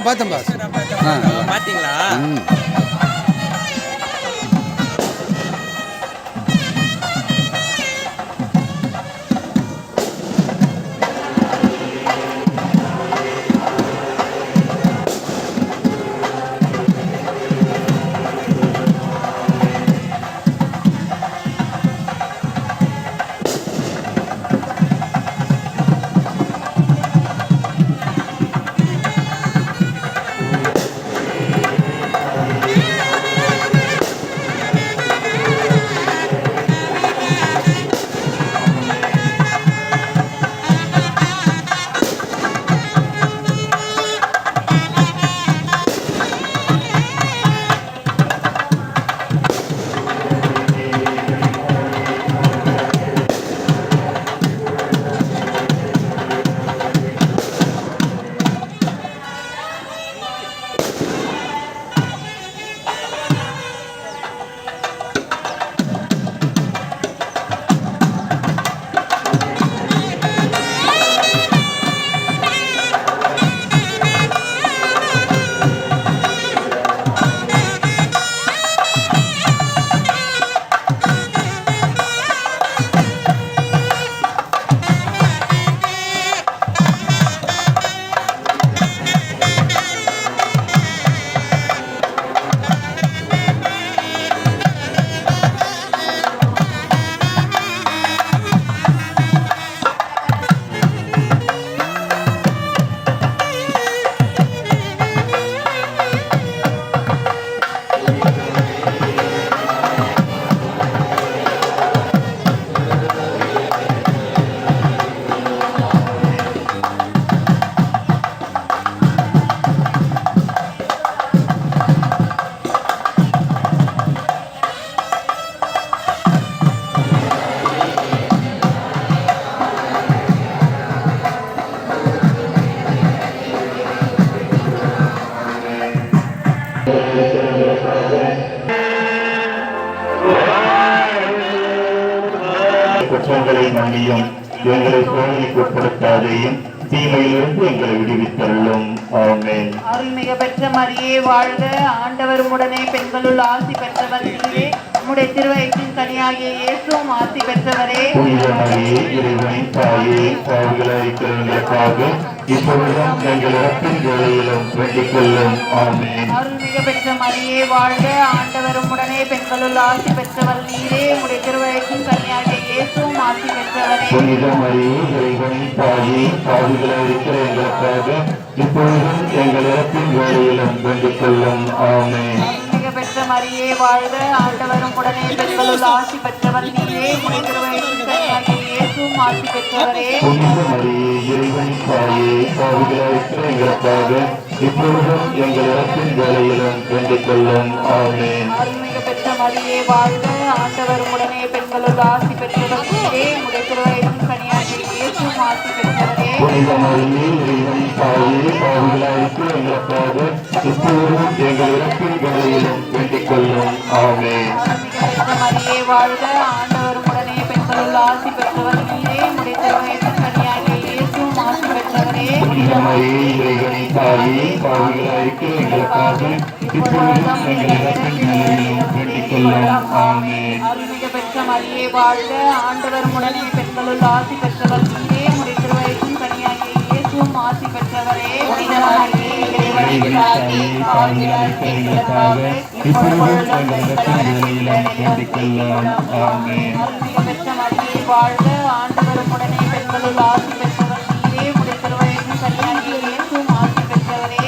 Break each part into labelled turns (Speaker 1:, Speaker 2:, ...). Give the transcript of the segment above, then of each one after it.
Speaker 1: பார்த்தேன் பாஸ் ஆ
Speaker 2: பாத்தீங்களா
Speaker 3: மன்னியும். எங்களை சோதனைக்கு உட்படுத்தாதையும் தீமையிலிருந்து எங்களை விடுவித்தள்ளும் ஆமென்.
Speaker 4: அருள்மிக பெற்ற மரியே வாழ்க. ஆண்டவர் உடனே பெண்களுள் ஆசி பெற்றவர் நீரே உம்முடைய திருவயிற்றின் கனியாகிய இயேசுவும் ஆசி பெற்றவரே.
Speaker 3: இப்பொழுதும் எங்கள் இறப்பின் வேளையிலும் வேண்டிக் கொள்ளும். ஆமென்.
Speaker 4: அருள்மிக பெற்ற மரியே வாழ்க. ஆண்டவர் உடனே பெண்களுள் ஆசி பெற்றவர் நீரே. உம்முடைய திருவயிற்றின் கனியாகிய இயேசுவும் ஆசி பெற்றவரே.
Speaker 3: புனித மரியே இறைவனின் தாயே பாவிகளாயிருக்கிற எங்களுக்காக இப்பொழுதும் எங்கள் இறப்பின் வேளையிலும் வேண்டிக் கொள்ளும். ஆமென்.
Speaker 4: அருள்மிக பெற்ற மரியே வாழ்க. ஆண்டவர் உடனே பெண்களுள் ஆசி பெற்றவர். கனியாகிய இயேசுவும் ஆசி பெற்றவரே.
Speaker 3: புனித மரியே இறைவனின் தாயே பாவிகளாயிருக்கிற எங்களுக்காக இப்பொழுதும் எங்கள் இறப்பின் வேளையிலும் வேண்டிக் கொள்ளும். ஆமென்.
Speaker 4: அருள்மிக பெற்ற மரியே வாழ்க. ஆண்டவர் உடனே பெண்களுள் ஆசி பெற்றவர் நீரே உடைய திருவயிற்றின் ஆசி பெற்றவரே.
Speaker 3: எங்களுக்காக எங்கள் இறப்பின் வேண்டிக் கொள்ளும்
Speaker 4: மரியே வாழ்க ஆண்டவர் உடனே பெண்களுள் ஆசி பெற்றவர் நீரே ஆசி பெற்றவரே.
Speaker 3: தாயே எங்களுக்காக இப்பொழுதும் எங்கள் இறப்பின் வேண்டிக் கொள்ளும்.
Speaker 4: பெற்ற மரியே வாழ்க. ஆண்டவர் உடனே பெண்களுள் ஆசி பெற்றவர் நீரே உடைய திருவயிற்றின் கனியாகிய இயேசுவும் ஆசி பெற்றவரே. பெற்ற மரியே வாழ்க. ஆண்டவர் பெண்களுள் ஆசி நீரே திருவயிற்றின் கனியாகிய இயேசுவும் ஆசி பெற்றவரே.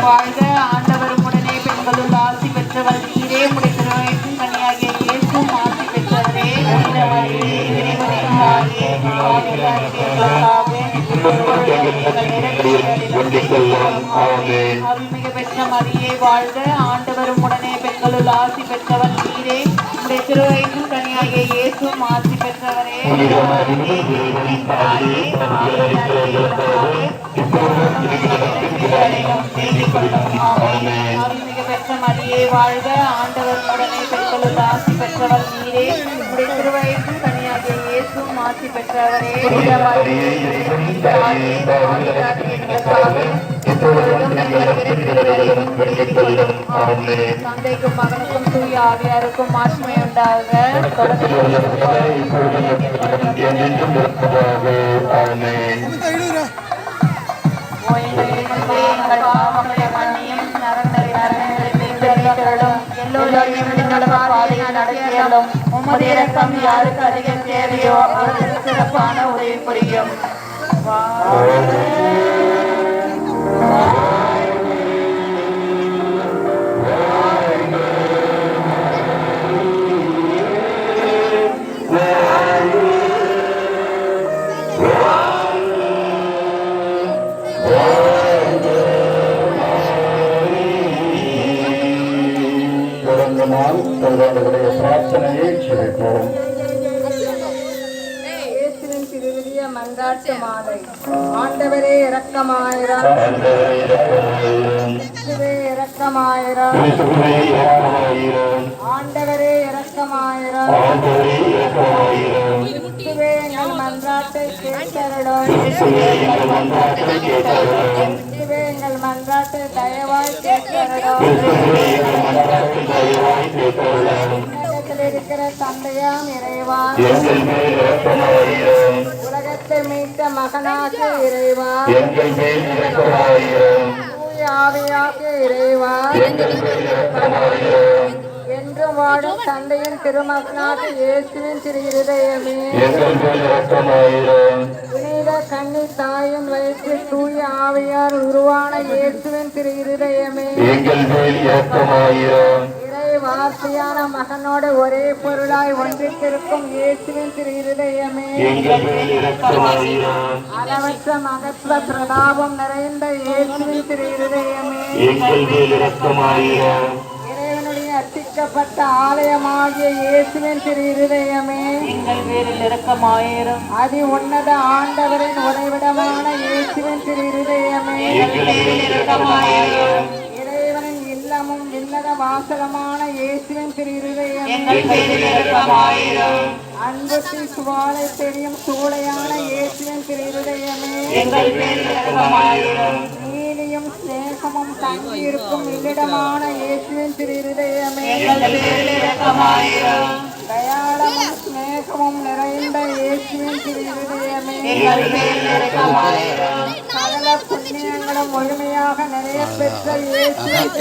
Speaker 4: வாழ்க ஆண்டவர் உடனே பெண்களுள் ஆசி பெற்றவர் நீரே உடைய திருவயிற்றின் கனியாகிய இயேசுவும் ஆசி பெற்றவரே புனித மரியே இறைவனின் பெற்ற மரியே வாழ்க ஆண்டவர் உடனே பெண்களுள் ஆசி பெற்றவர் நீரே உடைய திருவயிற்றின் கனியாகிய இயேசுவும் ஆசி பெற்றவரே
Speaker 3: புனித
Speaker 4: வாழ்க ஆண்டவர் உடனே பெண்களுள் ஆசி பெற்றவர் நீரே உடைய திருவயிற்றின் கனியாகிய இயேசுவும் ஆசி பெற்றவரே தந்தைக்கும் மகனுக்கும் தூய ஆவியாருக்கும் மாற்றுமை உண்டாக
Speaker 3: தொடக்கத்தில் உள்ளவர்களே,
Speaker 4: பாவங்களை மன்னியும் நரகங்களை எல்லோரையும் பாதையில் உமது யாருக்கு அதிகம் தேவையோ அவர்களுக்கு சிறப்பான உதவி புரியும்
Speaker 3: பிரார்த்தனையை செலுத்துவோம்
Speaker 1: மாலை ஆண்டவரே இரக்கமாயிரம்
Speaker 3: இரக்கமாயிரம்
Speaker 1: ஆண்டவரே இரக்கமாயிரம் எங்கள் மன்றாட்டை
Speaker 3: எங்கள் மன்றாட்டை
Speaker 1: தயவாய் கேட்டருளும் இருக்கிற தந்தையாம் இறைவா
Speaker 3: எங்கள் மேல் இரக்கமாயிரும்.
Speaker 1: உலகத்தை மீட்ட மகனாக இறைவா ஆவியாக இறைவா. என்றும் வாழும் தந்தையின் திருமகனாக இயேசுவின் திரு இருதயமே. புனித கன்னி தாயின் வயிற்றில் தூய ஆவியார் உருவான இயேசுவின் திரு இருதயமே
Speaker 3: எங்கள் மேல் இரக்கமாயிரும்.
Speaker 1: வார்த்தையான மகனோடு ஒரே பொருளாய் ஒன்றித்திருக்கும் இயேசுவின் திரு இருதயமே. அளவற்ற மகத்துவ பிரதாபம் நிறைந்த இயேசுவின் திரு இருதயமே. இறைவனுடைய அர்ச்சிக்கப்பட்ட ஆலயமாகிய இயேசுவின் திரு இருதயமே
Speaker 4: இரக்கமாயிரும்.
Speaker 1: அதி உன்னத ஆண்டவரின் உறைவிடமான இயேசுவின் திரு இருதயமே இல்லமும் விண்ணக வாசகமான இயேசுவின் திரு இருதயமே
Speaker 4: எங்கள் பேரில் இரக்கமாயிரும்
Speaker 1: அன்புக்கு சுவாலை தெரியும் சூளையான இயேசுவின் திரு இருதயமே
Speaker 4: எங்கள் பேரில் இரக்கமாயிரும்
Speaker 1: நீதியும் சிநேகமும் தங்கியிருக்கும் இல்லிடமான இயேசுவின் திரு இருதயமே
Speaker 4: எங்கள் பேரில் இரக்கமாயிரும்
Speaker 1: தயாளமும் சிநேகமும் நிறைந்த இயேசுவின் திரு சகல புண்ணியங்களும் முழுமையாக நிறைய பெற்ற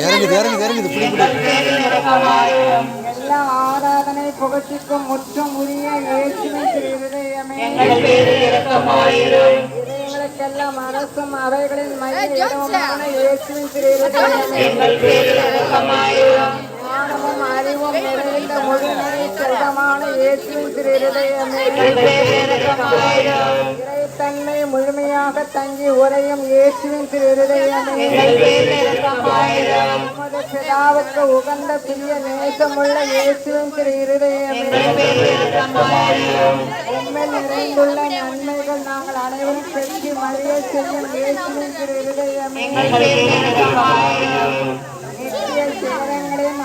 Speaker 2: இறங்குது இறங்குது இறங்குது
Speaker 1: எல்லா ஆராதனை புகழ்ச்சிக்கும் முற்றும் உரிய இயேசுவின் திரு இருதயமே
Speaker 4: எங்கள் பேரில் இரக்கமாயிரும்.
Speaker 1: இதயங்களுக்கெல்லாம் அரசும் அவைகளின் மைய இடமுமான இயேசுவின் திரு இருதயமே
Speaker 4: எங்கள் பேரில் இரக்கமாயிரும்.
Speaker 1: ஞானமும் அறிவும் நிறைந்த முழுநிலை செல்வமான இயேசுவின் திரு தன்மை முழுமையாக தங்கி உரையும் இயேசுவின் திரு உகந்த பிரிய நேசமுள்ள இயேசுவின் திரு இருதயமே
Speaker 4: எங்கள்
Speaker 1: நிறைந்துள்ள நன்மைகள் நாங்கள் அனைவரும் பெற்று மறிய செய்யும் இயேசுவின் திரு இருதயமே
Speaker 4: எங்கள் பேரில் இரக்கமாயிரும்
Speaker 1: நித்திய சிவரங்களின்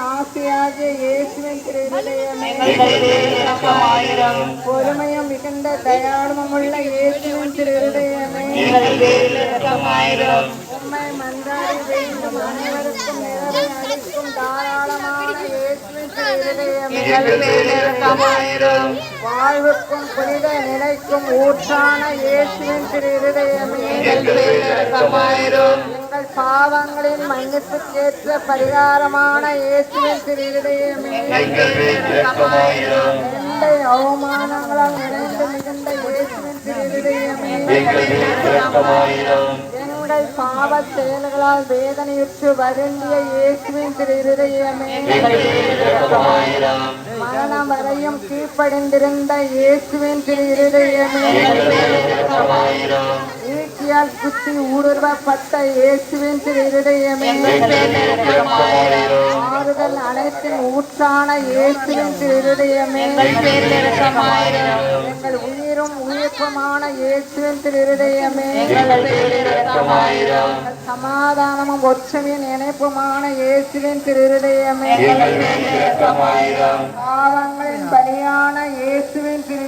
Speaker 1: ஆசையாகிய இயேசுவின் திரு இருதயமே
Speaker 4: எங்கள் பேரில் இரக்கமாயிரும்
Speaker 1: பொறுமையும் மிகுந்த தயாளமுள்ள இயேசுவின் திரு இருதயமே
Speaker 4: எங்கள் பேரில் இரக்கமாயிரும்
Speaker 1: உம்மை வேண்டும் அனைவருக்கும் நிறவை வாழ்வுக்கும் புனித நிலைக்கும் ஊற்றான இயேசுவின் திரு இருதயமே
Speaker 4: எங்கள்
Speaker 1: பாவங்களின் மன்னிப்புக்கேற்ற பரிகாரமான இயேசுவின் திரு இருதயமே. எந்த அவமானங்களால் நிறைந்து மிகுந்த இயேசுவின் திரு இருதயமே உங்கள் பாவ செயல்களால் வேதனையுற்று வருந்திய இயேசுவின் திரு இருதயமே மரணம் வரையும் கீழ்ப்படைந்திருந்த இயேசுவின் திரு இருதயமே
Speaker 3: எங்கள்
Speaker 1: குத்தி ஊடுருவப்பட்ட இயேசுவின் திரு
Speaker 3: எங்கள்
Speaker 1: ஆறுதல் அனைத்தின் ஊற்றான இயேசுவின் திரு
Speaker 4: எங்கள்
Speaker 1: உயிரும் உயிர்ப்புமான இயேசுவின் திரு சமாதானமும் ஒற்றுமையின் இணைப்புமான இயேசுவின் திரு பாவங்களின் பலியான இயேசுவின் திரு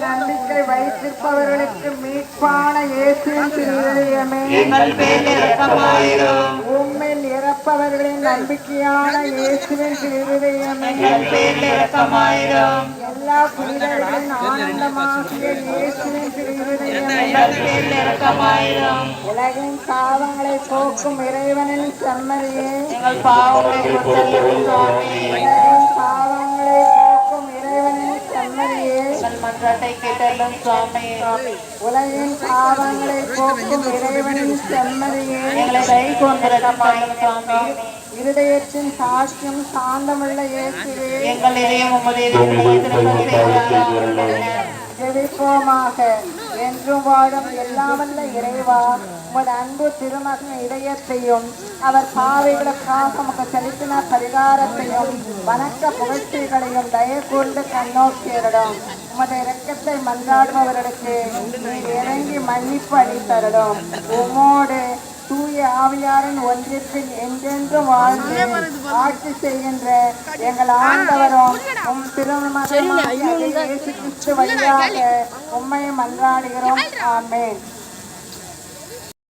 Speaker 1: நம்பிக்கை வைத்திருப்பவர்களுக்கு மீட்பான இயேசுவின் திரு இருதயமே
Speaker 4: எங்கள் பேர் இரக்கமாயிரும்.
Speaker 1: உம்மில் இறப்பவர்களின் நம்பிக்கையான இயேசுவின் திரு இருதயமே
Speaker 4: எங்கள் பேர் இரக்கமாயிரும்.
Speaker 1: எல்லா புனிதர்களின் ஆனந்தமாகிய இயேசுவின் திரு இருதயமே
Speaker 4: எங்கள் பேர் இரக்கமாயிரும்.
Speaker 1: உலகின் பாவங்களை போக்கும் இறைவனின் செம்மறியே
Speaker 4: எங்கள் பாவங்களை மன்றாட்டை கேட்டருளும் சுவாமி
Speaker 1: உலகின் பாவங்களை போக்கும் இறைவனின் செம்மறியே
Speaker 4: எங்களை கை கொண்டிருக்கமாயிரும் சுவாமி
Speaker 1: இருதயத்தின் சாட்சியம் சாந்தமுள்ள இயேசுவே
Speaker 4: எங்கள் இதயம் உமது
Speaker 1: ஜெபிப்போமாக என்றும் வாழும் எல்லாமல்ல இறைவா உமது அன்பு திருமகன் இதயத்தையும் அவர் பாவைகளுக்காக உமக்கு செலுத்தின பரிகாரத்தையும் வணக்க புகழ்ச்சிகளையும் தய கூர்ந்து கண்ணோக்கியரிடம் உமது இரக்கத்தை மன்றாடுபவர்களுக்கு இறங்கி மன்னிப்பு அளித்தரிடம் உம்மோடு தூய ஆவியாரின் ஒன்றிற்பில் என்றென்றும் வாழ்ந்து ஆட்சி செய்கின்ற எங்கள் ஆண்டவரும் உம் திருமணமாக இயேசு கிறிஸ்து வழியாக உம்மை மன்றாடுகிறோம். ஆமென்.